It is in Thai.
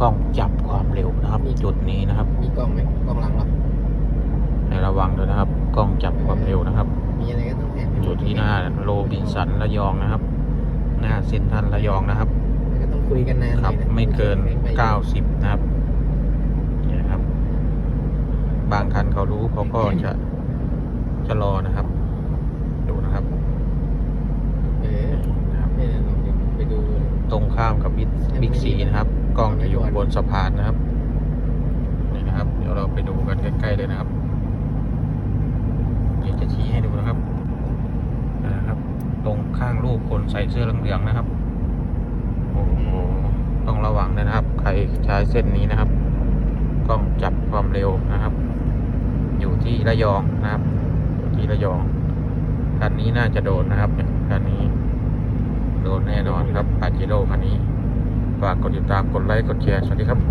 กล้องจับความเร็วนะครับจุดนี้นะครับ มีกล้องไหมกล้องหลังเหรอในระวังด้วยนะครับ กล้องจับความเร็วนะครับ มีอะไรก็ต้องแอบให้มจุดที่หน้าโรบินสันระยองนะครับ หน้าเซ็นทรัลระยองนะครับก็ต้องคุยกันนานหคน่รัอบยนะไม่เกินไม่90นะครับนี่นะครับ บางคันเขารู้เขาก็จะจะรอนะครับ ดูนะครับเออนะครับเนี่ยเราไปดูตรงข้ามกับบิ๊กบิ๊กซีนะครับ กล้องจะอยู่บน สะพานนะครับนี่นะครับ เดี๋ยวเราไปดูกันใกล้ๆเลยนะครับเดี๋ยวจะชี้ให้ดูนะครับนะครับ ตรงข้างรูปคนใส่เสื้อเหลืองๆนะครับโอ้โหต้องระวังด้วยนะครับ ใครใช้เส้นนี้นะครับ กล้องจับความเร็วนะครับ อยู่ที่ระยองนะครับอยู่ที่ระยองคันนี้น่าจะโดนนะครับเนี่ยคันนี้โดนแน่นอนครับปาจิโร่คันนี้ ฝากกดติดตามกดไลค์กดแชร์สวัสดีครับ